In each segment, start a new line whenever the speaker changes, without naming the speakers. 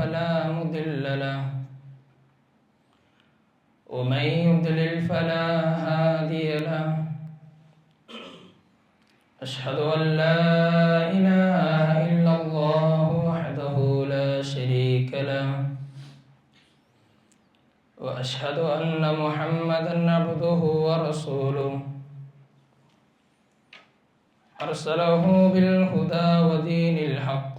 فلا مضل له. ومن يضلل فلا هادي له. أشهد أن لا إله إلا الله وحده لا شريك له. وأشهد أن محمدا عبده ورسوله. أرسله بالهدى ودين الحق.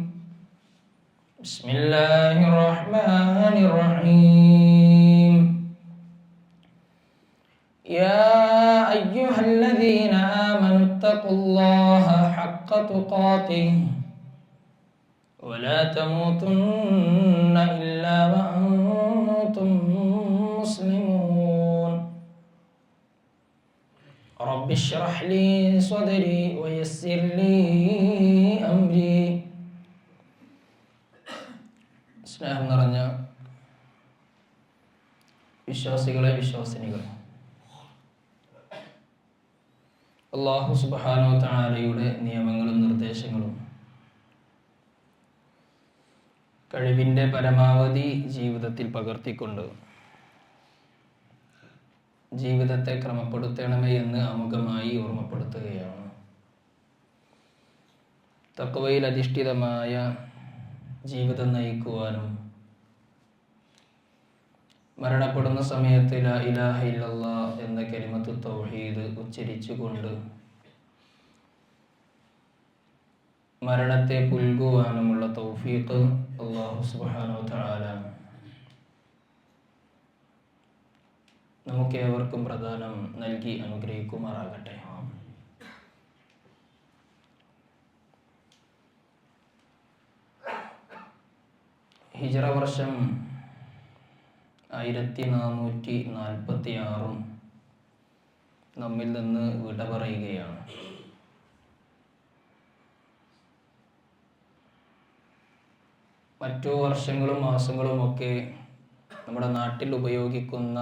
بسم الله الرحمن الرحيم. يا أيها الذين آمنوا اتقوا الله حق تقاته ولا تموتن إلا وأنتم مسلمون. رب اشرح لي صدري ويسر لي أمري. സ്നേഹം നിറഞ്ഞ വിശ്വാസികളെ വിശ്വാസിനികൾ അള്ളാഹു സുബാനോ താരയുടെ നിയമങ്ങളും നിർദ്ദേശങ്ങളും കഴിവിന്റെ പരമാവധി ജീവിതത്തിൽ പകർത്തിക്കൊണ്ട് ജീവിതത്തെ ക്രമപ്പെടുത്തണമേ എന്ന് അമുഖമായി ഓർമ്മപ്പെടുത്തുകയാണ്. തക്കവയിൽ അധിഷ്ഠിതമായ ജീവിതം നയിക്കുവാനും മരണപ്പെടുന്ന സമയത്ത് ഇലാഹ എന്ന കലിമത്ത് തൗഹീദ് ഉച്ചരിച്ചുകൊണ്ട് മരണത്തെ പുൽകുവാനുമുള്ള തൗഫീഖ് അള്ളാഹു സുബ്ഹാനഹു തആല. നമുക്കേവർക്കും പ്രധാനം നൽകി അനുഗ്രഹിക്കുമാറാകട്ടെ. ഹിജറ വർഷം ആയിരത്തി നാനൂറ്റി നാൽപ്പത്തി ആറും നമ്മിൽ നിന്ന് വിട പറയുകയാണ്. മറ്റു വർഷങ്ങളും മാസങ്ങളും ഒക്കെ നമ്മുടെ നാട്ടിൽ ഉപയോഗിക്കുന്ന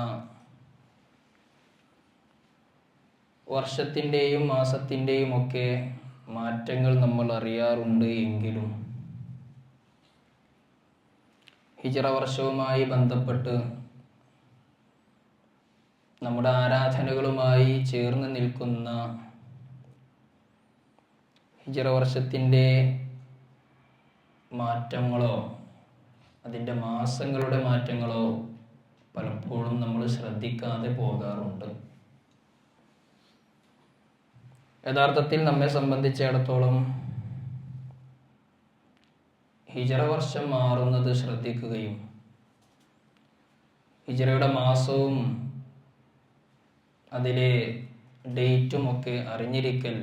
വർഷത്തിന്റെയും മാസത്തിന്റെയും ഒക്കെ മാറ്റങ്ങൾ നമ്മൾ അറിയാറുണ്ട് എങ്കിലും ഹിജറ വർഷവുമായി ബന്ധപ്പെട്ട് നമ്മുടെ ആരാധനകളുമായി ചേർന്ന് നിൽക്കുന്ന ഹിജറ വർഷത്തിന്റെ മാറ്റങ്ങളോ അതിന്റെ മാസങ്ങളുടെ മാറ്റങ്ങളോ പലപ്പോഴും നമ്മൾ ശ്രദ്ധിക്കാതെ പോകാറുണ്ട്. യഥാർത്ഥത്തിൽ നമ്മെ സംബന്ധിച്ചിടത്തോളം ഹിജറ വർഷം മാറുന്നത് ശ്രദ്ധിക്കുകയും ഹിജറയുടെ മാസവും അതിലെ ഡേറ്റും ഒക്കെ അറിഞ്ഞിരിക്കൽ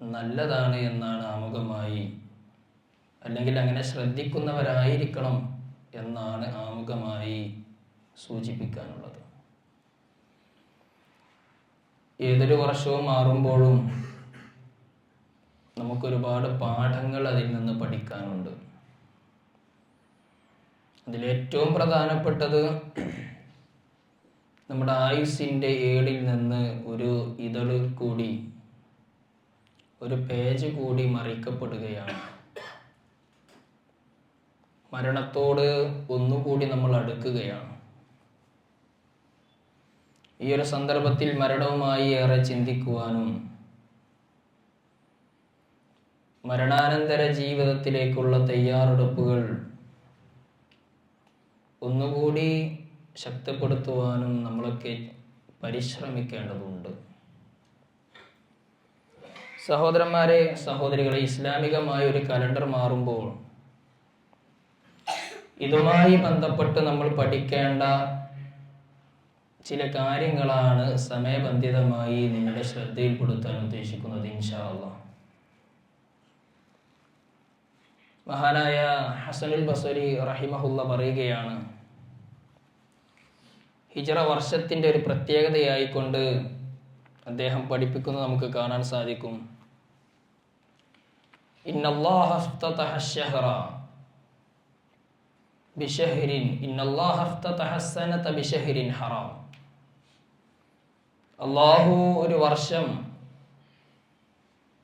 നല്ലതാണ് എന്നാണ് ആമുഖമായി. അല്ലെങ്കിൽ അങ്ങനെ ശ്രദ്ധിക്കുന്നവരായിരിക്കണം എന്നാണ് ആമുഖമായി സൂചിപ്പിക്കാനുള്ളത്. ഏതൊരു വർഷവും മാറുമ്പോഴും നമുക്കൊരുപാട് പാഠങ്ങൾ അതിൽ നിന്ന് പഠിക്കാനുണ്ട്. അതിലേറ്റവും പ്രധാനപ്പെട്ടത് നമ്മുടെ ആയുസിന്റെ ഏടിൽ നിന്ന് ഒരു ഇതൾ കൂടി ഒരു പേജ് കൂടി മറിക്കപ്പെടുകയാണ്. മരണത്തോട് ഒന്നുകൂടി നമ്മൾ അടുക്കുകയാണ്. ഈ ഒരു സന്ദർഭത്തിൽ മരണവുമായി ഏറെ ചിന്തിക്കുവാനും മരണാനന്തര ജീവിതത്തിലേക്കുള്ള തയ്യാറെടുപ്പുകൾ ഒന്നുകൂടി ശക്തിപ്പെടുത്തുവാനും നമ്മളൊക്കെ പരിശ്രമിക്കേണ്ടതുണ്ട്. സഹോദരന്മാരെ സഹോദരികളെ ഇസ്ലാമികമായ ഒരു കലണ്ടർ മാറുമ്പോൾ ഇതുമായി ബന്ധപ്പെട്ട് നമ്മൾ പഠിക്കേണ്ട ചില കാര്യങ്ങളാണ് സമയബന്ധിതമായി നിങ്ങളുടെ ശ്രദ്ധയിൽപ്പെടുത്താൻ ഉദ്ദേശിക്കുന്നത് ഇൻഷാ അള്ളാഹ് മഹാനായ ഹസനുൽ ബസരി റഹിമഹുല്ല പറയുകയാണ് ഹിജറ വർഷത്തിന്റെ ഒരു പ്രത്യേകതയായിക്കൊണ്ട് അദ്ദേഹം പഠിപ്പിക്കുന്നത് നമുക്ക് കാണാൻ സാധിക്കും. അള്ളാഹു ഒരു വർഷം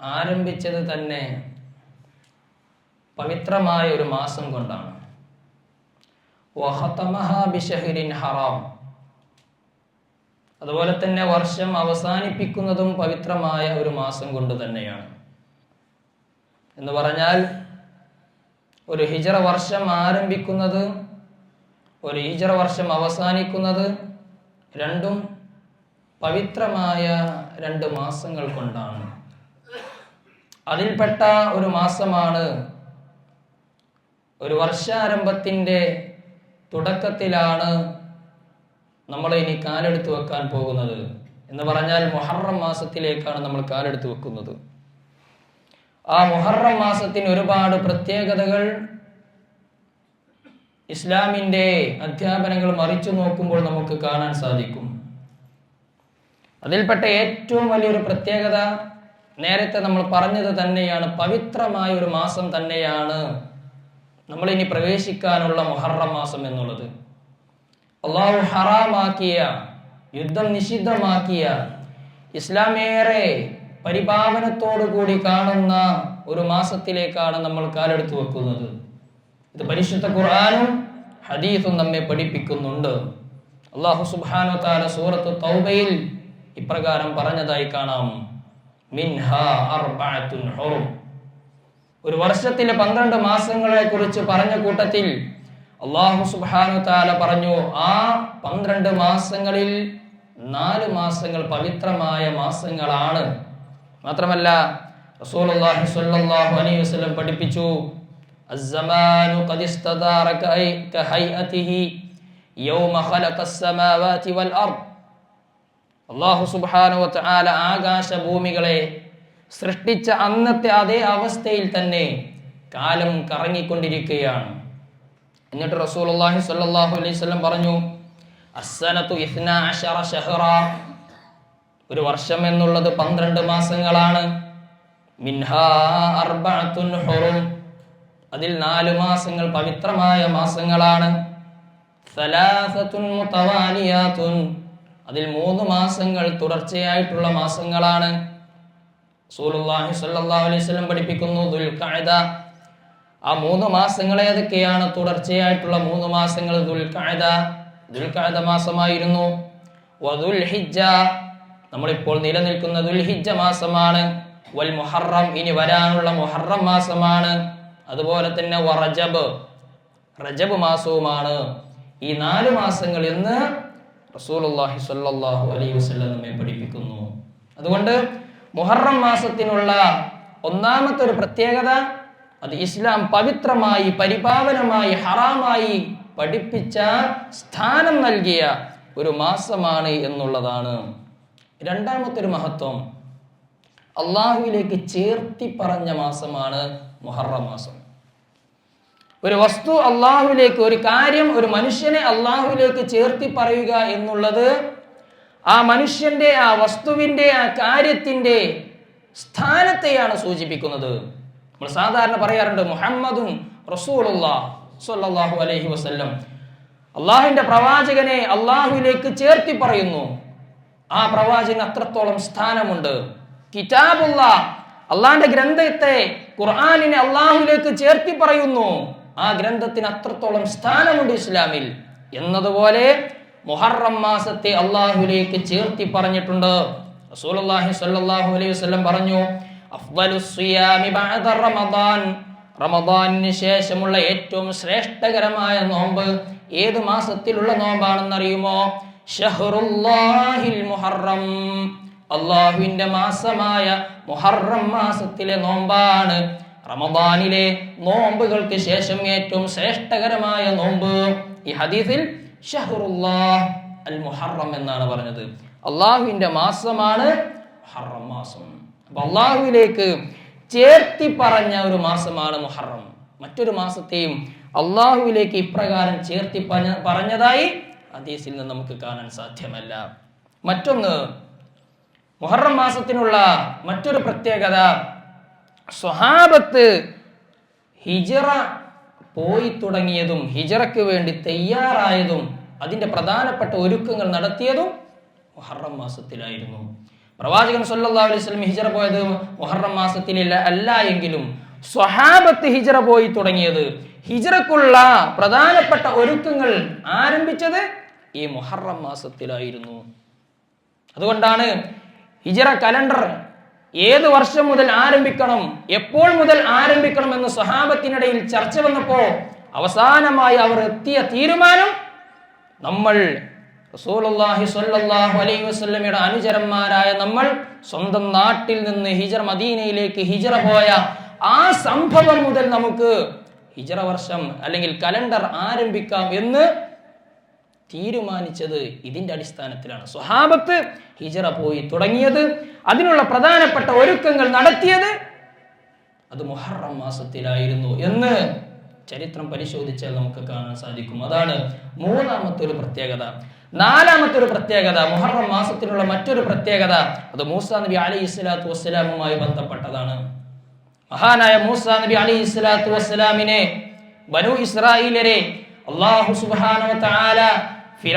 ആരംഭിച്ചത് തന്നെ പവിത്രമായ ഒരു മാസം കൊണ്ടാണ്. ഹറാം. അതുപോലെ തന്നെ വർഷം അവസാനിപ്പിക്കുന്നതും പവിത്രമായ ഒരു മാസം കൊണ്ട് തന്നെയാണ്. എന്ന് പറഞ്ഞാൽ ഒരു ഹിജറ വർഷം ആരംഭിക്കുന്നത് ഒരു ഹിജറ വർഷം അവസാനിക്കുന്നത് രണ്ടും പവിത്രമായ രണ്ട് മാസങ്ങൾ കൊണ്ടാണ്. അതിൽപ്പെട്ട ഒരു മാസമാണ് ഒരു വർഷാരംഭത്തിന്റെ തുടക്കത്തിലാണ് നമ്മൾ ഇനി കാലെടുത്ത് വെക്കാൻ പോകുന്നത്. എന്ന് പറഞ്ഞാൽ മൊഹറം മാസത്തിലേക്കാണ് നമ്മൾ കാലെടുത്ത് വെക്കുന്നത്. ആ മൊഹറം മാസത്തിന് ഒരുപാട് പ്രത്യേകതകൾ ഇസ്ലാമിന്റെ അധ്യാപനങ്ങൾ മറിച്ചു നോക്കുമ്പോൾ നമുക്ക് കാണാൻ സാധിക്കും. അതിൽപ്പെട്ട ഏറ്റവും വലിയൊരു പ്രത്യേകത നേരത്തെ നമ്മൾ പറഞ്ഞത് തന്നെയാണ് പവിത്രമായ ഒരു മാസം തന്നെയാണ്. നമ്മൾ ഇനി പ്രവേശിക്കാനുള്ള മൊഹറം മാസം എന്നുള്ളത്. അള്ളാഹു ഹറാമാക്കിയ യുദ്ധം നിഷിദ്ധമാക്കിയ ഇസ്ലാമേറെ പരിപാവനത്തോടു കൂടി കാണുന്ന ഒരു മാസത്തിലേക്കാണ് നമ്മൾ കാലെടുത്ത് വെക്കുന്നത്. ഇത് പരിശുദ്ധ ഖുർആാനും ഹദീഫും നമ്മെ പഠിപ്പിക്കുന്നുണ്ട്. അള്ളാഹു സുബാനു സൂറത്ത് തൗബയിൽ ഇപ്രകാരം പറഞ്ഞതായി കാണാം. മിൻഹ അർബഅത്തുൻ ഹുറും. ഒരു വർഷത്തിലെ പന്ത്രണ്ട് മാസങ്ങളെ കുറിച്ച് പറഞ്ഞ കൂട്ടത്തിൽ അള്ളാഹു സുബാനു താല പറഞ്ഞു ആ പന്ത്രണ്ട് മാസങ്ങളിൽ നാല് മാസങ്ങൾ പവിത്രമായ മാസങ്ങളാണ് മാത്രമല്ല റസൂലുള്ളാഹി സ്വല്ലല്ലാഹു അലൈഹി വസല്ലം പഠിപ്പിച്ചു الزمان قد استدار كهي- كهيئته يوم خلق السماوات والأرض അള്ളാഹു സുബ്ഹാനഹു വതആല ആകാശ ഭൂമികളെ സൃഷ്ടിച്ച അന്നത്തെ അതേ അവസ്ഥയിൽ തന്നെ കാലം കറങ്ങിക്കൊണ്ടിരിക്കുകയാണ്. എന്നിട്ട് റസൂലുള്ളാഹി സ്വല്ലല്ലാഹു അലൈഹി പറഞ്ഞു ഷഹ്റ ഒരു വർഷം എന്നുള്ളത് പന്ത്രണ്ട് മാസങ്ങളാണ്. അതിൽ നാല് മാസങ്ങൾ പവിത്രമായ മാസങ്ങളാണ്. അതിൽ മൂന്ന് മാസങ്ങൾ തുടർച്ചയായിട്ടുള്ള മാസങ്ങളാണ്. റസൂലുള്ളാഹി സ്വല്ലല്ലാഹു അലൈഹി വസല്ലം പഠിപ്പിക്കുന്നു ദുൽഖഅദ. ആ മൂന്ന് മാസങ്ങളെ ഏതൊക്കെയാണ് തുടർച്ചയായിട്ടുള്ള മൂന്ന് മാസങ്ങൾ ദുൽഖഅദ. ദുൽഖഅദ മാസമായിരുന്നു. ഹിജ്ജ നമ്മളിപ്പോൾ നിലനിൽക്കുന്ന ദുൽഹിജ്ജ മാസമാണ്. വൽ മുഹറം ഇനി വരാനുള്ള മുഹറം മാസമാണ്. അതുപോലെ തന്നെ വറജബ് റജബ്. മാസവുമാണ്. ഈ നാല് മാസങ്ങൾ എന്ന് റസൂലുള്ളാഹി സ്വല്ലല്ലാഹു അലൈഹി വസല്ലം നമ്മെ പഠിപ്പിക്കുന്നു. അതുകൊണ്ട് മുഹറം മാസത്തിനുള്ള ഒന്നാമത്തെ ഒരു പ്രത്യേകത അത് ഇസ്ലാം പവിത്രമായി പരിപാവനമായി ഹറാമായി പഠിപ്പിച്ച സ്ഥാനം നൽകിയ ഒരു മാസമാണ് എന്നുള്ളതാണ്. രണ്ടാമത്തെ ഒരു മഹത്വം അള്ളാഹുവിലേക്ക് ചേർത്തി പറഞ്ഞ മാസമാണ് മുഹറം മാസം. ഒരു വസ്തു അള്ളാഹുവിലേക്ക് ഒരു കാര്യം ഒരു മനുഷ്യനെ അള്ളാഹുവിലേക്ക് ചേർത്തി പറയുക എന്നുള്ളത് ആ മനുഷ്യന്റെ ആ വസ്തുവിന്റെ ആ കാര്യത്തിന്റെ സ്ഥാനത്തെയാണ് സൂചിപ്പിക്കുന്നത്. നമ്മൾ സാധാരണ പറയാറുണ്ട് മുഹമ്മദും റസൂലുള്ള സ്വല്ലല്ലാഹു അലൈഹി വസല്ലം. അള്ളാഹുവിന്റെ പ്രവാചകനെ അള്ളാഹുവിലേക്ക് ചേർത്തി പറയുന്നു. ആ പ്രവാചകന് അത്രത്തോളം സ്ഥാനമുണ്ട്. കിതാബുള്ള അള്ളാഹിന്റെ ഗ്രന്ഥത്തെ ഖുർആാനിനെ അള്ളാഹുവിലേക്ക് ചേർത്തി പറയുന്നു. ആ ഗ്രന്ഥത്തിന് അത്രത്തോളം സ്ഥാനമുണ്ട് ഇസ്ലാമിൽ. എന്നതുപോലെ മുഹറം മാസത്തെ അള്ളാഹുലേക്ക് ചേർത്തി പറഞ്ഞിട്ടുണ്ട്. റസൂലുള്ളാഹി സ്വല്ലല്ലാഹു അലൈഹി വസല്ലം പറഞ്ഞു അഫ്ദലുസ്സിയാമി റമദാൻ. റമദാനിന് ശേഷമുള്ള ഏറ്റവും ശ്രേഷ്ഠകരമായ നോമ്പ് ഏത് മാസത്തിലുള്ള നോമ്പാണെന്നറിയുമോ? ഷഹറുല്ലാഹിൽ മുഹറം. അള്ളാഹുവിന്റെ മാസമായ മുഹറം മാസത്തിലെ നോമ്പാണ്. റമദാനിലെ നോമ്പുകൾക്ക് ശേഷം ഏറ്റവും ശ്രേഷ്ഠകരമായ നോമ്പ് ഈ ഹദീസിൽ മുഹറം എന്നാണ് പറഞ്ഞത്. അള്ളാഹുവിന്റെ മാസമാണ് മുഹറം മാസം. അപ്പൊ അള്ളാഹുവിലേക്ക് ചേർത്തി പറഞ്ഞ ഒരു മാസമാണ് മുഹറം. മറ്റൊരു മാസത്തെയും അള്ളാഹുവിലേക്ക് ഇപ്രകാരം ചേർത്തി പറഞ്ഞ പറഞ്ഞതായി ഹദീസിൽ നിന്ന് നമുക്ക് കാണാൻ സാധ്യമല്ല. മറ്റൊന്ന് മുഹറം മാസത്തിനുള്ള മറ്റൊരു പ്രത്യേകത സ്വഹാബത്ത് ഹിജറ പോയി തുടങ്ങിയതും ഹിജറയ്ക്ക് വേണ്ടി തയ്യാറായതും അതിന്റെ പ്രധാനപ്പെട്ട ഒരുക്കങ്ങൾ നടത്തിയതും മുഹറം മാസത്തിലായിരുന്നു. പ്രവാചകൻ സല്ലല്ലാഹു അലൈഹി വസല്ലം ഹിജറ പോയത് മുഹറം മാസത്തിലില്ല അല്ല എങ്കിലും സ്വഹാബത്ത് ഹിജറ പോയി തുടങ്ങിയത്. ഹിജറക്കുള്ള പ്രധാനപ്പെട്ട ഒരുക്കങ്ങൾ ആരംഭിച്ചത് ഈ മുഹറം മാസത്തിലായിരുന്നു. അതുകൊണ്ടാണ് ഹിജറ കലണ്ടർ ഏത് വർഷം മുതൽ ആരംഭിക്കണം? എപ്പോൾ മുതൽ ആരംഭിക്കണം എന്ന് സ്വഹാബത്തിനിടയിൽ ചർച്ച വന്നപ്പോ അവസാനമായി അവർ എത്തിയ തീരുമാനം നമ്മൾ റസൂലുള്ളാഹി സ്വല്ലല്ലാഹു അലൈഹി വസല്ലമയുടെ അനുചരന്മാരായ നമ്മൾ സ്വന്തം നാട്ടിൽ നിന്ന് ഹിജർ മദീനയിലേക്ക് ഹിജറ പോയ ആ സംഭവം മുതൽ നമുക്ക് ഹിജറ വർഷം അല്ലെങ്കിൽ കലണ്ടർ ആരംഭിക്കാം എന്ന് തീരുമാനിച്ചത് ഇതിന്റെ അടിസ്ഥാനത്തിലാണ്. സ്വഹാബത്ത് ഹിജറ പോയി തുടങ്ങിയത്. അതിനുള്ള പ്രധാനപ്പെട്ട ഒരുക്കങ്ങൾ നടത്തിയത് അത് മുഹറം മാസത്തിലായിരുന്നു എന്ന് ചരിത്രം പരിശോധിച്ചാൽ നമുക്ക് കാണാൻ സാധിക്കും. അതാണ് മൂന്നാമത്തെ ഒരു പ്രത്യേകത. നാലാമത്തെ ഒരു പ്രത്യേകത മുഹറം മാസത്തിലുള്ള മറ്റൊരു പ്രത്യേകത അത് മൂസ നബി അലി ഇസ്ലാത്തു വസ്സലാമുമായി ബന്ധപ്പെട്ടതാണ്. മഹാനായ മൂസ നബി അലി ഇസ്ലാത്തു വസ്സലാമിനെ ബനു ഇസ്രായേലരെ അള്ളാഹു സുബ്ഹാനഹു വ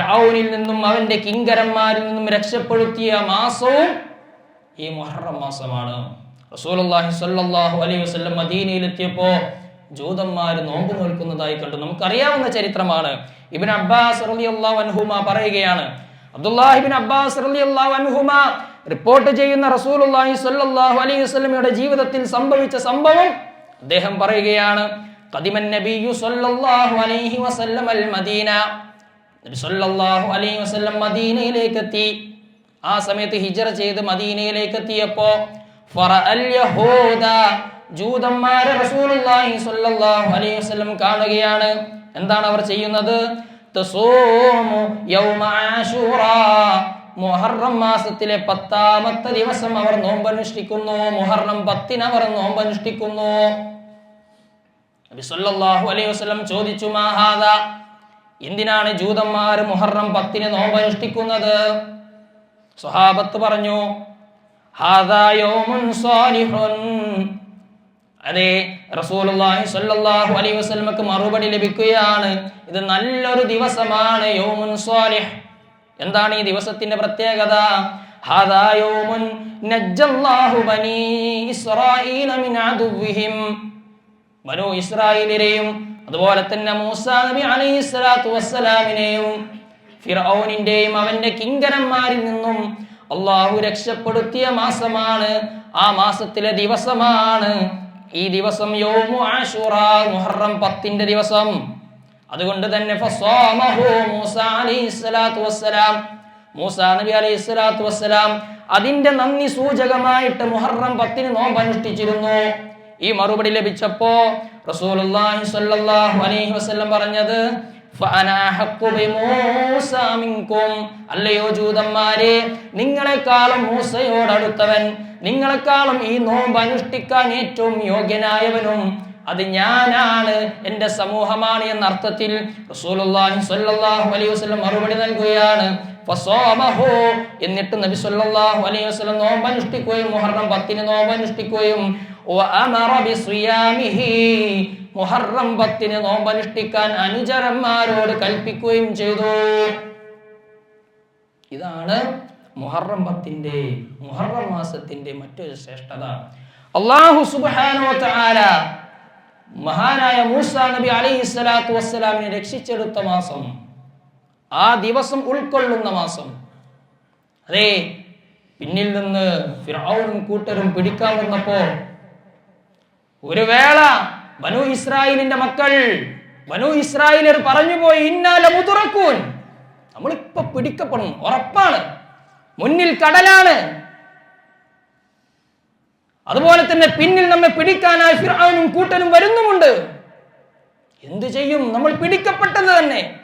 നിന്നും അവന്റെ കിങ്കരന്മാരിൽ നിന്നും രക്ഷപ്പെടുത്തിയ മാസവും ഈ മുഹറം മാസമാണ്. റസൂലുള്ളാഹി സ്വല്ലല്ലാഹു അലൈഹി വസല്ലം മദീനയിലെത്തിയപ്പോ ജൂതന്മാർ നോമ്പ് നോൽക്കുന്നതായി കണ്ടു. നമുക്കറിയാവുന്ന ചരിത്രമാണ്. ഇബ്നു അബ്ബാസ് അൻഹുമ പറയുകയാണ് അബ്ദുല്ലാഹി ഇബ്ൻ അബ്ബാസ് അൻഹുമ റിപ്പോർട്ട് ചെയ്യുന്ന റസൂലുള്ളാഹി സ്വല്ലല്ലാഹു അലൈഹി വസല്ലമയുടെ ജീവിതത്തിൽ സംഭവിച്ച സംഭവം അദ്ദേഹം പറയുകയാണ് ഖദിമൻ നബിയു സ്വല്ലല്ലാഹു അലൈഹി വസല്ലം അൽ മദീന നബി സല്ലല്ലാഹു അലൈഹി വസല്ലം മദീനയിലേക്ക് എത്തി ആ സമയത്ത് ഹിജറ ചെയ്ത് മദീനയിലേക്ക് എത്തിയപ്പോ ജൂതന്മാരെ റസൂലുള്ളാഹി സ്വല്ലല്ലാഹു അലൈഹി വസല്ലം കാണുകയാണ്. എന്താണ് അവർ ചെയ്യുന്നത്? തസൂമു യൗമ ആശൂറ മുഹറം മാസത്തിലെ പത്താമത്തെ ദിവസം അവർ നോമ്പനുഷ്ഠിക്കുന്നു. മുഹറം പത്തിന് അവർ നോമ്പനുഷ്ഠിക്കുന്നു. നബി സല്ലല്ലാഹു അലൈഹി വസല്ലം ചോദിച്ചു മാഹാദ എന്തിനാണ് ജൂതന്മാർ മുഹറം പത്തിന് നോമ്പനുഷ്ഠിക്കുന്നത്? സ്വഹാബത്ത് പറഞ്ഞു അതെ റസൂലുള്ളാഹി സ്വല്ലല്ലാഹു അലൈഹി മറുപടി ലഭിക്കുകയാണ്. ഇത് നല്ലൊരു ദിവസമാണ് യൗമുൻ സാലിഹ്. എന്താണ് ഈ ദിവസത്തിന്റെ പ്രത്യേകത? ഹാദാ യൗമുൻ നജ്ജല്ലാഹു ബനീ ഇസ്രായീല മിൻ അദുവിഹിം ബനു ഇസ്രായേലിനെയും അതുപോലെ തന്നെ മൂസ നബി അലൈഹി സ്വലാത്തു വസ്സലാമിനെയും ഫിറൌനിന്റെയും അവന്റെ കിങ്കരന്മാരിൽ നിന്നും അള്ളാഹു രക്ഷപ്പെടുത്തിയ മാസമാണ്. ആ മാസത്തിലെ ദിവസമാണ്. ഈ ദിവസം യോമു ആശുറ മുഹറം പത്തിന്റെ ദിവസം. അതുകൊണ്ട് തന്നെ നബി അലൈഹി അതിന്റെ നന്ദി സൂചകമായിട്ട് മുഹറം പത്തിന് നോമ്പ് അനുഷ്ഠിച്ചിരുന്നു ഈ മറുപടി ലഭിച്ചപ്പോ റസൂലുള്ളാഹി സ്വല്ലല്ലാഹു അലൈഹി വസല്ലം പറഞ്ഞത് അല്ലയോ ജൂതന്മാരെ നിങ്ങളെക്കാളും മൂസയോട് അടുത്തവൻ നിങ്ങളെക്കാളും ഈ നോമ്പ് അനുഷ്ഠിക്കാൻ ഏറ്റവും യോഗ്യനായവനും അത് ഞാനാണ് എന്റെ സമൂഹമാണ് എന്ന അർത്ഥത്തിൽ റസൂലുള്ളാഹി സ്വല്ലല്ലാഹു അലൈഹി വസല്ലം മറുപടി നൽകുകയാണ്. ഫസ്വാമഹു എന്നിട്ട് നബി സല്ലല്ലാഹു അലൈഹി വസല്ലം നോമ്പ് അനുഷ്ഠിക്കുകയും മുഹറം പത്തിന് നോമ്പ് അനുഷ്ഠിക്കുകയും മുഹറം പത്തിന് നോമ്പനുഷ്ഠിക്കാൻ അനുചരന്മാരോട് കൽപ്പിക്കുകയും ചെയ്തു. ഇതാണ് മുഹറം പത്തിന്റെ മുഹറം മാസത്തിന്റെ മറ്റൊരു ശ്രേഷ്ഠത. അള്ളാഹു സുബാനോ മഹാനായ മൂസ നബി അലൈഹി സ്വലാത്തു വസ്സലാമിനെ രക്ഷിച്ചെടുത്ത മാസം ആ ദിവസം ഉൾക്കൊള്ളുന്ന മാസം. അതെ പിന്നിൽ നിന്ന് ഫിറഔനും കൂട്ടരും പിടിക്കാൻ വന്നപ്പോ ഒരു വേള ബനു ഇസ്രായേലിന്റെ മക്കൾ ബനു ഇസ്രായേലർ പറഞ്ഞുപോയി ഇന്നാല മുതുറക്കൂൻ നമ്മളിപ്പോ പിടിക്കപ്പെടും ഉറപ്പാണ്. മുന്നിൽ കടലാണ്. അതുപോലെ തന്നെ പിന്നിൽ നമ്മെ പിടിക്കാൻ ഫിറഔനും കൂട്ടനും വരുന്നുമുണ്ട്. എന്തു ചെയ്യും? നമ്മൾ പിടിക്കപ്പെട്ടത് തന്നെ.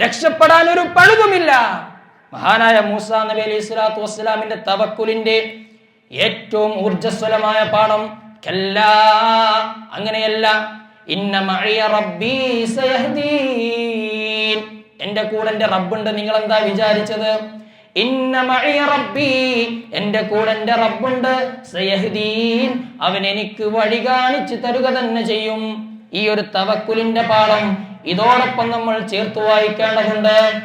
രക്ഷപ്പെടാൻ ഒരു പഴുതുമില്ല. മഹാനായ മൂസ നബി അലൈഹി സ്വലാത്തു വസ്സലാമിന്റെ തവക്കുലിന്റെ ഏറ്റവും ഊർജസ്വലമായ പാഠം കല്ലാ. അങ്ങനെയല്ല. ഇന്ന റബ്ബി എന്റെ കൂടെ എന്റെ റബ്ബുണ്ട് നിങ്ങൾ എന്താ വിചാരിച്ചത്? ഇന്ന റബ്ബി. എന്റെ കൂടെ എന്റെ റബ്ബുണ്ട് സയഹദീൻ. അവൻ എനിക്ക് വഴി കാണിച്ചു തരുക തന്നെ ചെയ്യും. ഈ ഒരു തവക്കുലിന്റെ പാഠം ഇതോടൊപ്പം നമ്മൾ ചേർത്ത് വായിക്കേണ്ടതുണ്ട്.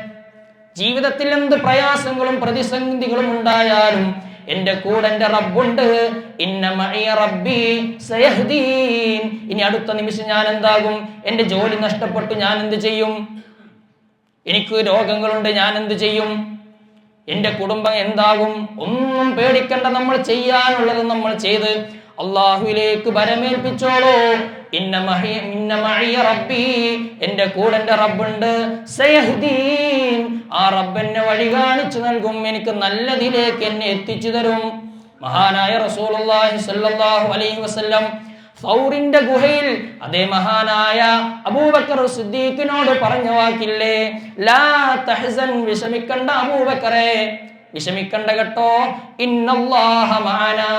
ജീവിതത്തിൽ എന്ത് പ്രയാസങ്ങളും പ്രതിസന്ധികളും ഉണ്ടായാലും എന്റെ കൂടെ എന്റെ റബ്ബുണ്ട്. ഇനി അടുത്ത നിമിഷം ഞാൻ എന്താകും? എന്റെ ജോലി നഷ്ടപ്പെട്ടു ഞാൻ എന്ത് ചെയ്യും? എനിക്ക് രോഗങ്ങളുണ്ട് ഞാൻ എന്ത് ചെയ്യും? എന്റെ കുടുംബം എന്താകും? ഒന്നും പേടിക്കണ്ട നമ്മൾ ചെയ്യാനുള്ളത് നമ്മൾ ചെയ്ത്. അള്ളാഹുവിലേക്ക് ബരമേൽപ്പിച്ചോളൂ എന്റെ കൂടെ എന്റെ റബ്ബുണ്ട്. ആ റബ്ബ് എന്നെ വഴി കാണിച്ചു നൽകും. എനിക്ക് നല്ലതിലേക്ക് എന്നെ എത്തിച്ചു തരും. മഹാനായ റസൂലുള്ളാഹി സ്വല്ലല്ലാഹു അലൈഹി വസല്ലം സൗറിന്റെ ഗുഹയിൽ അതേ മഹാനായ അബൂബക്കർ സിദ്ദീഖിനോട് പറഞ്ഞ വാക്കില്ലേ ലാ തഹസൻ വിഷമിക്കണ്ട അബൂബക്കറെ വിഷമിക്കണ്ട കേട്ടോ. ഇന്നല്ലാഹ മഅനാ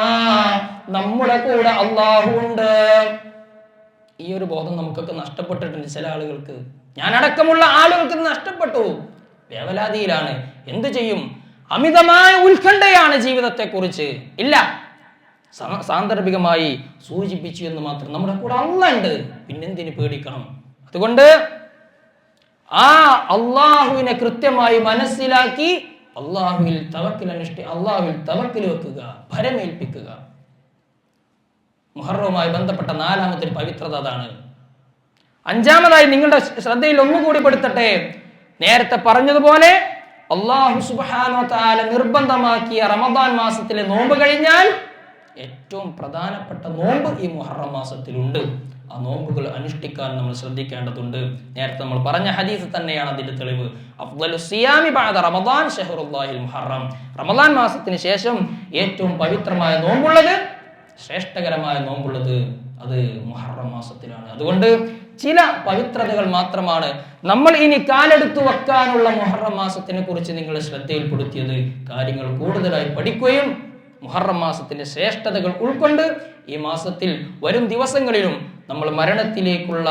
നമ്മുടെ കൂടെ അള്ളാഹു ഉണ്ട്. ഈ ഒരു ബോധം നമുക്കൊക്കെ നഷ്ടപ്പെട്ടിട്ടുണ്ട് ചില ആളുകൾക്ക്. ഞാൻ അടക്കമുള്ള ആളുകൾക്ക് നഷ്ടപ്പെട്ടു. വേവലാതിയിലാണ്. എന്തു ചെയ്യും? അമിതമായ ഉത്കണ്ഠയാണ് ജീവിതത്തെക്കുറിച്ച്. ഇല്ല. സാന്ദർഭികമായി സൂചിപ്പിച്ചു എന്ന് മാത്രം നമ്മുടെ കൂടെ അല്ല ഉണ്ട് പിന്നെന്തിന് പേടിക്കണം? അതുകൊണ്ട് ആ അള്ളാഹുവിനെ കൃത്യമായി മനസ്സിലാക്കി അള്ളാഹുവിൽ തവക്കിൽ അനുഷ്ഠി അള്ളാഹുവിൽ തവക്കിൽ വെക്കുക ഭരമേൽപ്പിക്കുക. മുഹറവുമായി ബന്ധപ്പെട്ട നാലാമത്തെ പവിത്രത അതാണ്. അഞ്ചാമതായി നിങ്ങളുടെ ശ്രദ്ധയിൽ ഒന്നുകൂടി പെടുത്തട്ടെ. നേരത്തെ പറഞ്ഞതുപോലെ അള്ളാഹു സുബാനോ താല നിർബന്ധമാക്കിയ റമദാൻ മാസത്തിലെ നോമ്പ് കഴിഞ്ഞാൽ ഏറ്റവും പ്രധാനപ്പെട്ട നോമ്പ് ഈ മുഹറം മാസത്തിലുണ്ട്. ആ നോമ്പുകൾ അനുഷ്ഠിക്കാൻ നമ്മൾ ശ്രദ്ധിക്കേണ്ടതുണ്ട്. നേരത്തെ നമ്മൾ പറഞ്ഞ ഹദീസ് തന്നെയാണ് അതിന്റെ തെളിവ്. അഫ്ദലു സിയാമി മുഹറം. റമദാൻ മാസത്തിന് ശേഷം ഏറ്റവും പവിത്രമായ നോമ്പുള്ളത് ശ്രേഷ്ഠകരമായ നോമ്പുള്ളത് അത് മുഹറം മാസത്തിലാണ്. അതുകൊണ്ട് ചില പവിത്രതകൾ മാത്രമാണ് നമ്മൾ ഇനി കാലെടുത്തു വെക്കാനുള്ള മുഹറം മാസത്തിനെ കുറിച്ച് നിങ്ങൾ ശ്രദ്ധയിൽപ്പെടുത്തിയത് കാര്യങ്ങൾ കൂടുതലായി പഠിക്കുകയും മുഹറം മാസത്തിന്റെ ശ്രേഷ്ഠതകൾ ഉൾക്കൊണ്ട് ഈ മാസത്തിൽ വരും ദിവസങ്ങളിലും നമ്മൾ മരണത്തിലേക്കുള്ള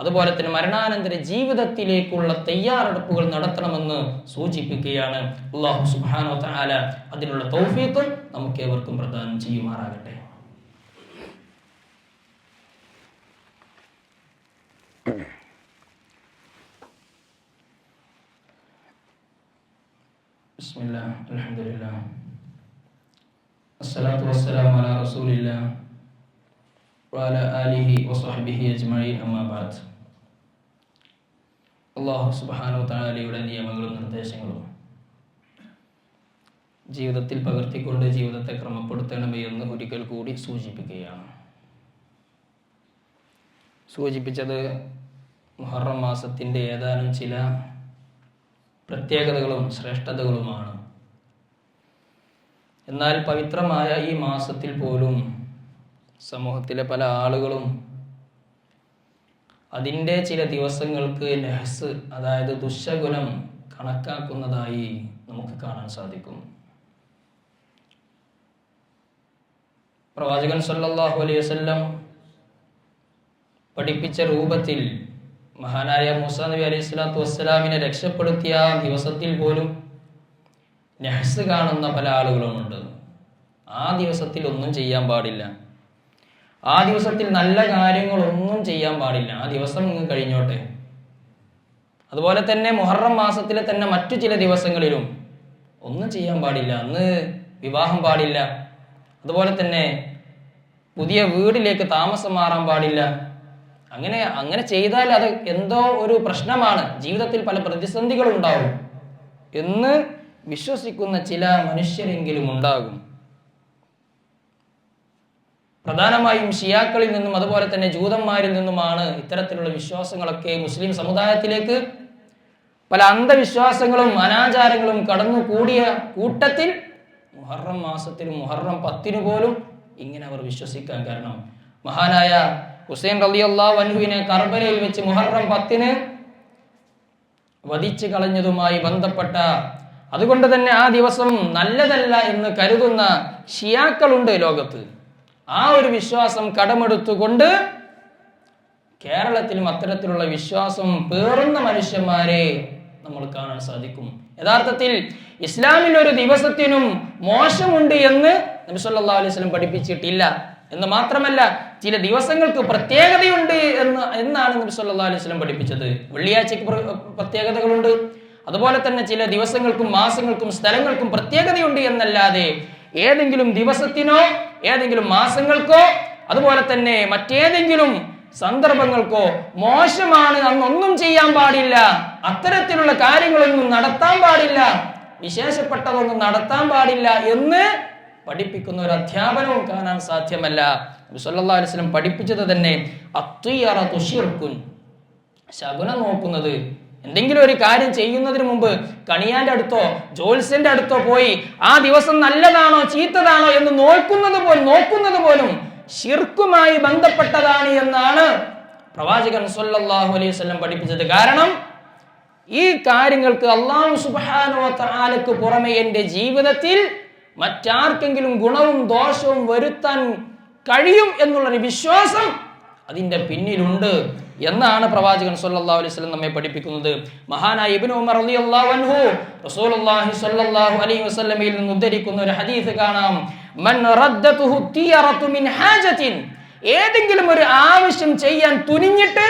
അതുപോലെ തന്നെ മരണാനന്തര ജീവിതത്തിലേക്കുള്ള തയ്യാറെടുപ്പുകൾ നടത്തണമെന്ന് സൂചിപ്പിക്കുകയാണ്. അള്ളാഹു സുബാനോ അതിനുള്ള തൗഫീഖ് നമുക്ക് ഏവർക്കും പ്രദാനം ചെയ്യുമാറാകട്ടെ. بسم الله الحمد لله الصلاة والسلام على رسول الله وعلى آله وصحبه أجمعين أما بعد അള്ളാഹു സുബാനോ താലയുടെ നിയമങ്ങളും നിർദ്ദേശങ്ങളും ജീവിതത്തിൽ പകർത്തിക്കൊണ്ട് ജീവിതത്തെ ക്രമപ്പെടുത്തണമേ എന്ന് ഒരിക്കൽ കൂടി സൂചിപ്പിക്കുകയാണ് സൂചിപ്പിച്ചത് മുഹറം മാസത്തിന്റെ ഏതാനും ചില പ്രത്യേകതകളും ശ്രേഷ്ഠതകളുമാണ്. എന്നാൽ പവിത്രമായ ഈ മാസത്തിൽ പോലും സമൂഹത്തിലെ പല ആളുകളും അതിന്റെ ചില ദിവസങ്ങൾക്ക് ലഹസ് അതായത് ദുശകുലം കണക്കാക്കുന്നതായി നമുക്ക് കാണാൻ സാധിക്കും. പ്രവാചകൻ സല്ലാഹു അലൈഹി വസല്ലം പഠിപ്പിച്ച രൂപത്തിൽ മഹാനായ മൂസ നബി അലൈഹി സ്വലാത്തു വസ്സലാമിനെ രക്ഷപ്പെടുത്തിയ ദിവസത്തിൽ പോലും നഹസ് കാണുന്ന പല ആളുകളുമുണ്ട്. ആ ദിവസത്തിൽ ഒന്നും ചെയ്യാൻ പാടില്ല. ആ ദിവസത്തിൽ നല്ല കാര്യങ്ങളൊന്നും ചെയ്യാൻ പാടില്ല. ആ ദിവസം ഇങ്ങ് കഴിഞ്ഞോട്ടെ. അതുപോലെ തന്നെ മുഹറം മാസത്തിലെ തന്നെ മറ്റു ചില ദിവസങ്ങളിലും ഒന്നും ചെയ്യാൻ പാടില്ല. അന്ന് വിവാഹം പാടില്ല. അതുപോലെ തന്നെ പുതിയ വീടിലേക്ക് താമസം മാറാൻ പാടില്ല. അങ്ങനെ അങ്ങനെ ചെയ്താൽ അത് എന്തോ ഒരു പ്രശ്നമാണ്. ജീവിതത്തിൽ പല പ്രതിസന്ധികളും ഉണ്ടാവും. എന്ന് വിശ്വസിക്കുന്ന ചില മനുഷ്യരെങ്കിലും ഉണ്ടാകും. പ്രധാനമായും ഷിയാക്കളിൽ നിന്നും അതുപോലെ തന്നെ ജൂതന്മാരിൽ നിന്നുമാണ് ഇത്തരത്തിലുള്ള വിശ്വാസങ്ങളൊക്കെ മുസ്ലിം സമുദായത്തിലേക്ക് പല അന്ധവിശ്വാസങ്ങളും അനാചാരങ്ങളും കടന്നു കൂടിയ കൂട്ടത്തിൽ മുഹറം മാസത്തിലും മുഹറം പത്തിനു പോലും ഇങ്ങനെ അവർ വിശ്വസിക്കാൻ കാരണം. മഹാനായ ഹുസൈൻ റളിയല്ലാഹു അൻഹുവിനെ കർബലയിൽ വെച്ച് മുഹറം പത്തിന് വധിച്ചു കളഞ്ഞതുമായി ബന്ധപ്പെട്ട അതുകൊണ്ട് തന്നെ ആ ദിവസം നല്ലതല്ല എന്ന് കരുതുന്ന ഷിയാക്കളുണ്ട് ലോകത്ത്. ആ ഒരു വിശ്വാസം കടമെടുത്തുകൊണ്ട് കേരളത്തിലും അത്തരത്തിലുള്ള വിശ്വാസം പേറുന്ന മനുഷ്യന്മാരെ നമ്മൾ കാണാൻ സാധിക്കും. യഥാർത്ഥത്തിൽ ഇസ്ലാമിൽ ഒരു ദിവസത്തിനും മോശമുണ്ട് എന്ന് നബി സല്ലല്ലാഹു അലൈഹി സ്വലം പഠിപ്പിച്ചിട്ടില്ല. എന്ന് മാത്രമല്ല ചില ദിവസങ്ങൾക്ക് പ്രത്യേകതയുണ്ട് എന്ന് എന്നാണ് നബി സല്ലല്ലാഹു അലൈഹി വസല്ലം പഠിപ്പിച്ചത്. വെള്ളിയാഴ്ചക്ക് പ്രത്യേകതകളുണ്ട്. അതുപോലെ തന്നെ ചില ദിവസങ്ങൾക്കും മാസങ്ങൾക്കും സ്ഥലങ്ങൾക്കും പ്രത്യേകതയുണ്ട് എന്നല്ലാതെ ഏതെങ്കിലും ദിവസത്തിനോ ഏതെങ്കിലും മാസങ്ങൾക്കോ അതുപോലെ തന്നെ മറ്റേതെങ്കിലും സന്ദർഭങ്ങൾക്കോ മോശമാണ് അന്നൊന്നും ചെയ്യാൻ പാടില്ല. അത്തരത്തിലുള്ള കാര്യങ്ങളൊന്നും നടത്താൻ പാടില്ല. വിശേഷപ്പെട്ടതൊന്നും നടത്താൻ പാടില്ല എന്ന് പഠിപ്പിക്കുന്ന ഒരു അധ്യാപനവും കാണാൻ സാധ്യമല്ല. വസല്ലം പഠിപ്പിച്ചത് തന്നെ അത്വയറതു തുഷിർക്കുൻ ശകുനം നോക്കുന്നത്. എന്തെങ്കിലും ഒരു കാര്യം ചെയ്യുന്നതിന് മുമ്പ് കണിയാന്റെ അടുത്തോ ജോത്സ്യന്റെ അടുത്തോ പോയി ആ ദിവസം നല്ലതാണോ ചീത്തതാണോ എന്ന് നോക്കുന്നത് പോലും നോക്കുന്നത് പോലും ഷിർക്കുമായി ബന്ധപ്പെട്ടതാണ് എന്നാണ് പ്രവാചകൻ സല്ലല്ലാഹു അലൈഹി വസല്ലം പഠിപ്പിച്ചത്. കാരണം ഈ കാര്യങ്ങൾക്ക് അള്ളാഹു സുബാനോ താലക്ക് പുറമെ എന്റെ ജീവിതത്തിൽ മറ്റാർക്കെങ്കിലും ഗുണവും ദോഷവും വരുത്താൻ കഴിയും എന്നുള്ളൊരു വിശ്വാസം അതിന്റെ പിന്നിലുണ്ട് എന്നാണ് പ്രവാചകൻ സല്ലല്ലാഹു അലൈഹി വസല്ലം നമ്മെ പഠിപ്പിക്കുന്നത്. മഹാനായ ഇബ്നു ഉമർ റളിയല്ലാഹു അൻഹു റസൂലുള്ളാഹി സ്വല്ലല്ലാഹു അലൈഹി വസല്ലമയിൽ നിന്ന് ഉദ്ധരിക്കുന്ന ഒരു ഹദീസ് കാണാം. മൻ റദ്ദതുഹു തിയറതു മിൻ ഹാജത്തിൻ. ഏതെങ്കിലും ഒരു ആവശ്യം ചെയ്യാൻ തുനിഞ്ഞിട്ട്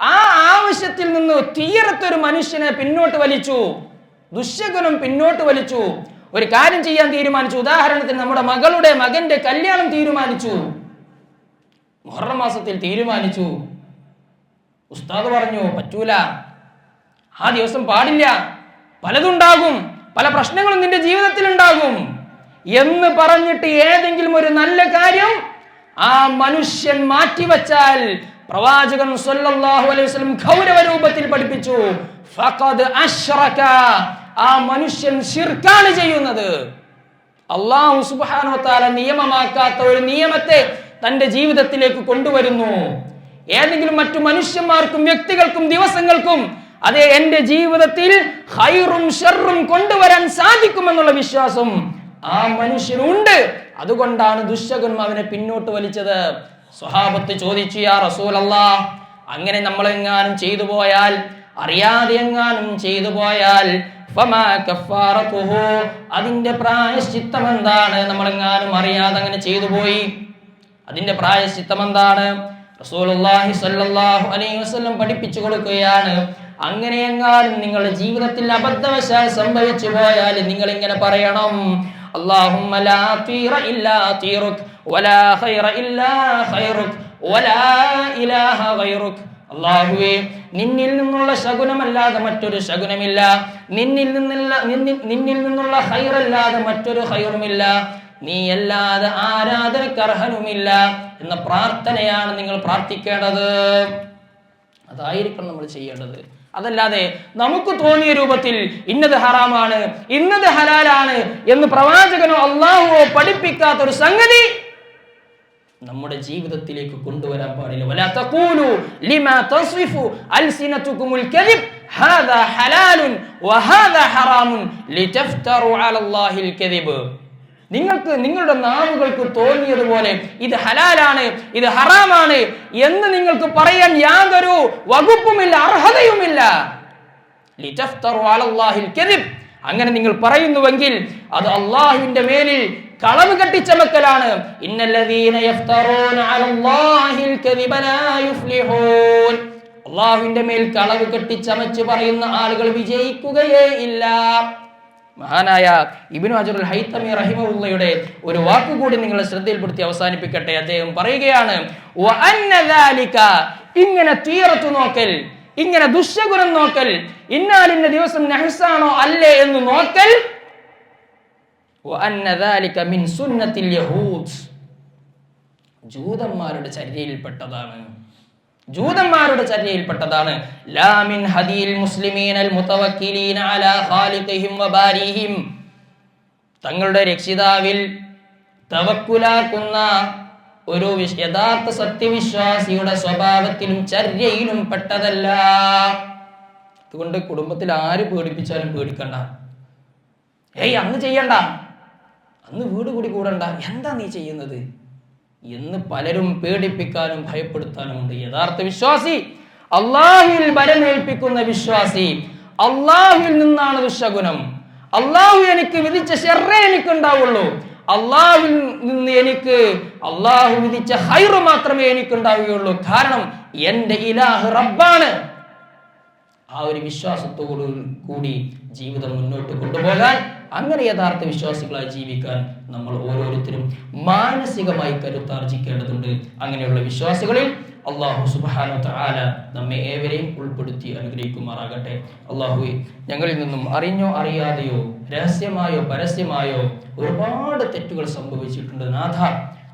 ആ ആവശ്യത്തിൽ നിന്ന് തീരത്തൊരു മനുഷ്യനെ പിന്നോട്ട് വലിച്ചു. ദുശ്ശകുനം പിന്നോട്ട് വലിച്ചു. ഒരു കാര്യം ചെയ്യാൻ തീരുമാനിച്ചു. ഉദാഹരണത്തിന് നമ്മുടെ മകളുടെ മകന്റെ കല്യാണം തീരുമാനിച്ചു. മുഹറം മാസത്തിൽ തീരുമാനിച്ചു. ഉസ്താദ് പറഞ്ഞു പറ്റൂല. ആ ദിവസം പാടില്ല. പലതുണ്ടാകും. പല പ്രശ്നങ്ങളും നിന്റെ ജീവിതത്തിൽ ഉണ്ടാകും എന്ന് പറഞ്ഞിട്ട് ഏതെങ്കിലും ഒരു നല്ല കാര്യം ആ മനുഷ്യൻ മാറ്റിവച്ചാൽ പ്രവാചകൻ സല്ലല്ലാഹു അലൈഹി വസല്ലം ഗൗരവ രൂപത്തിൽ പഠിപ്പിച്ചു. ഫഖദ് ആ മനുഷ്യൻ ഷിർക്കാണ് ചെയ്യുന്നത്. അള്ളാഹു സുബ്ഹാനഹു വതആല നിയമമാക്കാത്ത ഒരു നിയമത്തെ തന്റെ ജീവിതത്തിലേക്ക് കൊണ്ടുവരുന്നു. ഏതെങ്കിലും മറ്റു മനുഷ്യന്മാർക്കും വ്യക്തികൾക്കും ദിവസങ്ങൾക്കും അതെ എന്റെ ജീവിതത്തിൽ ഹൈറും ഷെറും കൊണ്ടുവരാൻ സാധിക്കുമെന്നുള്ള വിശ്വാസം ആ മനുഷ്യനുണ്ട്. അതുകൊണ്ടാണ് ദുശകനും അവനെ പിന്നോട്ട് വലിച്ചത്. സ്വഹാബത്ത് ചോദിച്ചു യാ റസൂൽ അങ്ങനെ നമ്മളെങ്ങാനും ചെയ്തു പോയാൽ അറിയാതെ എങ്ങാനും ചെയ്തു പോയാൽ അതിന്റെ പ്രായശ്ചിത്തം എന്താണ് നമ്മളെങ്ങാനും അറിയാതെ അങ്ങനെ ചെയ്തു പോയി. അതിന്റെ പ്രായശ്ചിത്തം എന്താണ് റസൂലുള്ളാഹി സ്വല്ലല്ലാഹു അലൈഹി വസല്ലം പഠിപ്പിച്ചു കൊടുക്കുകയാണ്. അങ്ങനെ എങ്ങാനും നിങ്ങളുടെ ജീവിതത്തിൽ അബദ്ധവശാൽ സംഭവിച്ചു പോയാൽ നിങ്ങൾ ഇങ്ങനെ പറയണം അല്ലാഹുമ്മ വലാ ഖൈറ ഇല്ലാ വലാ അള്ളാഹുവേ നിന്നിൽ നിന്നുള്ള ശകുനമല്ലാതെ മറ്റൊരു ശകുനമില്ല. നിന്നിൽ നിന്നുള്ള നിന്നിൽ നിന്നുള്ള ഹൈറല്ലാതെ മറ്റൊരു ഹൈറുമില്ല നീ അല്ലാതെ ആരാധനക്ക് അർഹനുമില്ല എന്ന പ്രാർത്ഥനയാണ് നിങ്ങൾ പ്രാർത്ഥിക്കേണ്ടത്. അതായിരിക്കണം നമ്മൾ ചെയ്യേണ്ടത്. അതല്ലാതെ നമുക്ക് തോന്നിയ രൂപത്തിൽ ഇന്നത് ഹറാമാണ് ഇന്നത് ഹലാലാണ് എന്ന് പ്രവാചകനോ അള്ളാഹുവോ പഠിപ്പിക്കാത്ത ഒരു സംഗതി നമ്മുടെ ജീവിതത്തിലേക്ക് കൊണ്ടുവരാൻ പാടില്ല. വലാ തഖൂലു ലിമാ അൽസിനതുകുമുൽ കദിബ്. ഹാദാ വഹാദാ ലിതഫ്തറു അലല്ലാഹിൽ കദിബ്. നിങ്ങൾക്ക് നിങ്ങളുടെ നാവുകൾക്ക് തോന്നിയതുപോലെ ഇത് ഹലാലാണ് ഇത് ഹറാമാണ് എന്ന് നിങ്ങൾക്ക് പറയാൻ യാതൊരു വകുപ്പുമില്ല അർഹതയുമില്ല. അങ്ങനെ നിങ്ങൾ പറയുന്നുവെങ്കിൽ അത് അള്ളാഹുവിന്റെ മേലിൽ കളവ് കെട്ടിച്ചമക്കലാണ്. അള്ളാഹുവിന്റെ മേൽ കളവ് കെട്ടിച്ചമച്ച് പറയുന്ന ആളുകൾ വിജയിക്കുകയേ ഇല്ല. മഹാനായ ഇബിനു അജറുൽ ഹൈത്തമി റഹിമുള്ളയുടെ ഒരു വാക്കുകൂടി നിങ്ങൾ ശ്രദ്ധയിൽപ്പെടുത്തി അവസാനിപ്പിക്കട്ടെ. അദ്ദേഹം പറയുകയാണ് ഇങ്ങനെ തീരത്തു നോക്കൽ ഇങ്ങനെ ദുശ്ശഗുരം നോക്കൽ ഇന്നാലിന്റെ ദിവസം നഹസാണോ അല്ലേ എന്ന് നോക്കൽ മിൻ സുന്നത്തിൽ യഹൂദ്. ജൂതന്മാരുടെ ചര്യയിൽപ്പെട്ടതാണ്. ജൂതന്മാരുടെ ചര്യയിൽപ്പെട്ടതാണ്. ലാമിൻ ഹദിയിൽ മുസ്ലിമീനൽ മുതവക്കിലീന അലാ ഖാലിഖിഹിം വബാരിഹിം തങ്ങളുടെ രക്ഷിതാവിൽ തവക്കുലാക്കുന്ന ഒരു യഥാർത്ഥ സത്യവിശ്വാസിയുടെ സ്വഭാവത്തിലും ചര്യയിലും പെട്ടതല്ല. അതുകൊണ്ട് കുടുംബത്തിൽ ആര് പേടിപ്പിച്ചാലും പേടിക്കണ്ട. ഏയ് അങ്ങ് ചെയ്യണ്ട. അന്ന് വീട് കൂടി കൂടണ്ട. എന്താ നീ ചെയ്യുന്നത്? എന്ന് പലരും പേടിപ്പിക്കാനും ഭയപ്പെടുത്താനും ഉണ്ട്. യഥാർത്ഥ വിശ്വാസി അള്ളാഹുവിൽ വരമേൽപ്പിക്കുന്ന വിശ്വാസി. അള്ളാഹുവിൽ നിന്നാണ് ദുശകുനം അള്ളാഹു എനിക്ക് വിധിച്ച ഷെറേ എനിക്ക് ഉണ്ടാവുള്ളൂ അള്ളാഹുവിൽ നിന്ന് എനിക്ക് അള്ളാഹു വിധിച്ച ഹൈറ് മാത്രമേ എനിക്ക് ഉണ്ടാവുകയുള്ളൂ കാരണം എന്റെ ഇലാഹ് റബ്ബാണ്. ആ ഒരു വിശ്വാസത്തോടു കൂടി ജീവിതം മുന്നോട്ട് കൊണ്ടുപോകാൻ അങ്ങനെ യഥാർത്ഥ വിശ്വാസികളായി ജീവിക്കാൻ നമ്മൾ ഓരോരുത്തരും മാനസികമായി കരുത്താർജിക്കേണ്ടതുണ്ട്. അങ്ങനെയുള്ള വിശ്വാസികളിൽ അള്ളാഹു സുബാനോ താല നമ്മെ ഏവരെയും ഉൾപ്പെടുത്തി അനുഗ്രഹിക്കുമാറാകട്ടെ. അള്ളാഹുവെ ഞങ്ങളിൽ നിന്നും അറിഞ്ഞോ അറിയാതെയോ രഹസ്യമായോ പരസ്യമായോ ഒരുപാട് തെറ്റുകൾ സംഭവിച്ചിട്ടുണ്ട്. നാഥ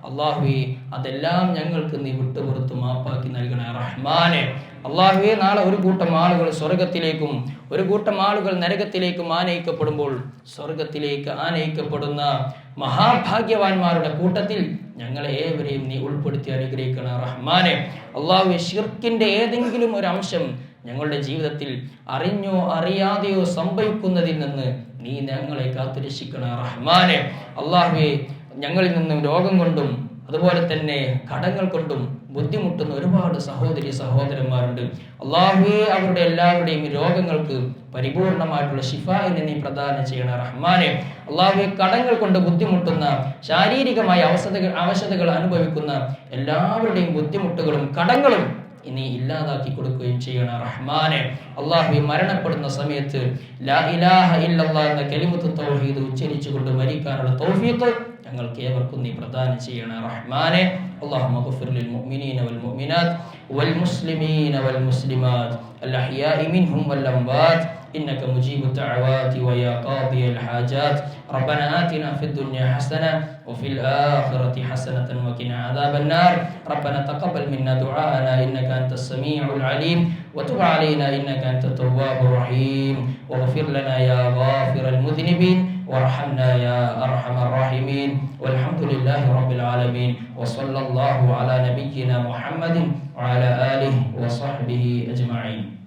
അള്ളാഹുവെ അതെല്ലാം ഞങ്ങൾക്ക് നീ വിട്ടുപുറത്ത് മാപ്പാക്കി നൽകണേ റഹ്മാനെ. അള്ളാഹുവെ നാളെ ഒരു കൂട്ടം ആളുകൾ സ്വർഗത്തിലേക്കും ഒരു കൂട്ടം ആളുകൾ നരകത്തിലേക്കും ആനയിക്കപ്പെടുമ്പോൾ സ്വർഗത്തിലേക്ക് ആനയിക്കപ്പെടുന്ന മഹാഭാഗ്യവാന്മാരുടെ കൂട്ടത്തിൽ ഞങ്ങളെ ഏവരെയും നീ ഉൾപ്പെടുത്തി അനുഗ്രഹിക്കണ റഹ്മാനെ. അള്ളാഹു ഷിർക്കിന്റെ ഏതെങ്കിലും ഒരു അംശം ഞങ്ങളുടെ ജീവിതത്തിൽ അറിഞ്ഞോ അറിയാതെയോ സംഭവിക്കുന്നതിൽ നിന്ന് നീ ഞങ്ങളെ കാത്തുരക്ഷിക്കണ റഹ്മാനെ. അള്ളാഹുവെ ഞങ്ങളിൽ നിന്നും രോഗം കൊണ്ടും അതുപോലെ തന്നെ കടങ്ങൾ കൊണ്ടും ബുദ്ധിമുട്ടുന്ന ഒരുപാട് സഹോദരി സഹോദരന്മാരുണ്ട്. അള്ളാഹു അവരുടെ എല്ലാവരുടെയും രോഗങ്ങൾക്ക് പരിപൂർണമായിട്ടുള്ള ഷിഫായിനെ നീ പ്രദാനം ചെയ്യണ റഹ്മാനെ. അള്ളാഹു കടങ്ങൾ കൊണ്ട് ബുദ്ധിമുട്ടുന്ന ശാരീരികമായ അവസ്ഥകൾ അവശതകൾ അനുഭവിക്കുന്ന എല്ലാവരുടെയും ബുദ്ധിമുട്ടുകളും കടങ്ങളും ഇനി ഇല്ലാതാക്കി കൊടുക്കുകയും ചെയ്യണം റഹ്മാനെ. അള്ളാഹു മരണപ്പെടുന്ന സമയത്ത് ലാ ഇലാഹ ഇല്ലല്ലാഹ് എന്ന കലിമത്ത് തൗഹീദ് ഉച്ചരിച്ചുകൊണ്ട് മരിക്കാനുള്ള തൗഫീഖ് ഞങ്ങൾക്ക് ഏവർക്കും നീ പ്രദാനം ചെയ്യണം റഹ്മാനെ اللهم اغفر للمؤمنين والمؤمنات والمسلمين والمسلمات الأحياء منهم والأموات إنك مجيب الدعوات ويا قاضي الحاجات ربنا آتنا في الدنيا حسنة وفي الآخرة حسنة وقنا عذاب النار ربنا تقبل منا دعاءنا إنك أنت السميع العليم وتب علينا إنك أنت التواب الرحيم واغفر لنا يا غافر المذنبين وارحمنا يا أرحم الراحمين. والحمد لله رب العالمين. وصلى الله على نبينا محمد وعلى آله وصحبه أجمعين.